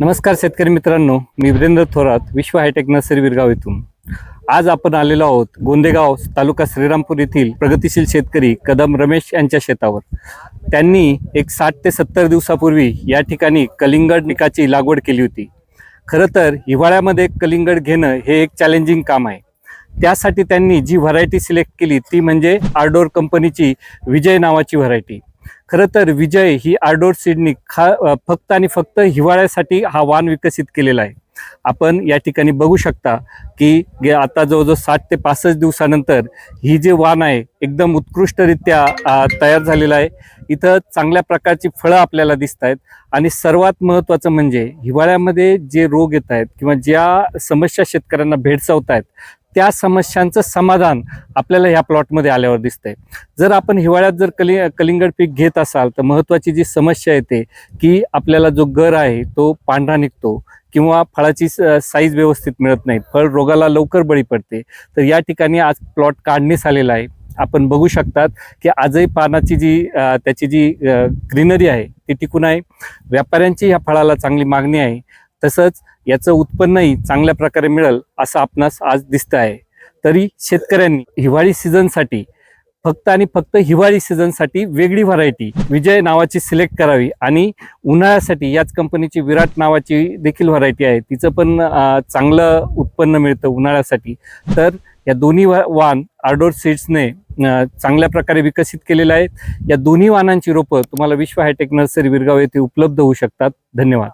नमस्कार शेतकरी मित्रांनो मी वीरेंद्र थोरात विश्व हायटेक नर्सरी विरगाव येथून आज आपण आलेलो आहोत गोंदेगाव तालुका श्रीरामपूर येथील प्रगतिशील शेतकरी कदम रमेश यांच्या शेतावर. त्यांनी एक साठ ते सत्तर दिवसापूर्वी या ठिकाणी कलिंगड पिकाची लागवड केली होती. खरं तर हिवाळ्यामध्ये कलिंगड घेणं हे एक चॅलेंजिंग काम आहे. त्यासाठी त्यांनी जी व्हरायटी सिलेक्ट केली ती म्हणजे आर्डोर कंपनीची विजय नावाची व्हरायटी खरं तर विजय ही आर्डोर सीडनी खा फक्त आणि फक्त हिवाळ्यासाठी हा वाण विकसित केलेला आहे. आपण या ठिकाणी बघू शकता की आता जवळजवळ साठ ते पासष्ट दिवसानंतर ही जे वाण आहे एकदम उत्कृष्टरित्या तयार झालेलं आहे. इथं चांगल्या प्रकारची फळं आपल्याला दिसत आहेत. आणि सर्वात महत्त्वाचं म्हणजे हिवाळ्यामध्ये जे रोग येत आहेत किंवा ज्या समस्या शेतकऱ्यांना भेडसावत आहेत त्या समस्यांचं समाधान आपल्याला ह्या प्लॉटमध्ये आल्यावर दिसतंय. जर आपण हिवाळ्यात जर कलि कलिंगड पीक घेत असाल तर महत्त्वाची जी समस्या येते की आपल्याला जो गर आहे तो पांढरा निघतो किंवा फळाची साईज व्यवस्थित मिळत नाही. फळ रोगाला लवकर बळी पडते. तर या ठिकाणी आज प्लॉट काढण्यास आलेला आहे. आपण बघू शकतात की आजही पानाची जी त्याची जी ग्रीनरी आहे ती टिकून आहे. व्यापाऱ्यांची ह्या फळाला चांगली मागणी आहे. तसंच याचं उत्पन्नही चांगल्या प्रकारे मिळेल असं आपणास आज दिसतं आहे. तरी शेतकऱ्यांनी हिवाळी सीझनसाठी फक्त आणि फक्त हिवाळी सीझनसाठी वेगळी व्हरायटी विजय नावाची सिलेक्ट करावी आणि उन्हाळ्यासाठी याच कंपनीची विराट नावाची देखील व्हरायटी आहे. तिचं पण चांगलं उत्पन्न मिळतं उन्हाळ्यासाठी. तर या दोन्ही वाहन वाण आर्डोर सीड्सने चांगल्या प्रकारे विकसित केलेले आहेत. या दोन्ही वाहनांची रोपं तुम्हाला विश्व हायटेक नर्सरी विरगाव येथे उपलब्ध होऊ शकतात. धन्यवाद.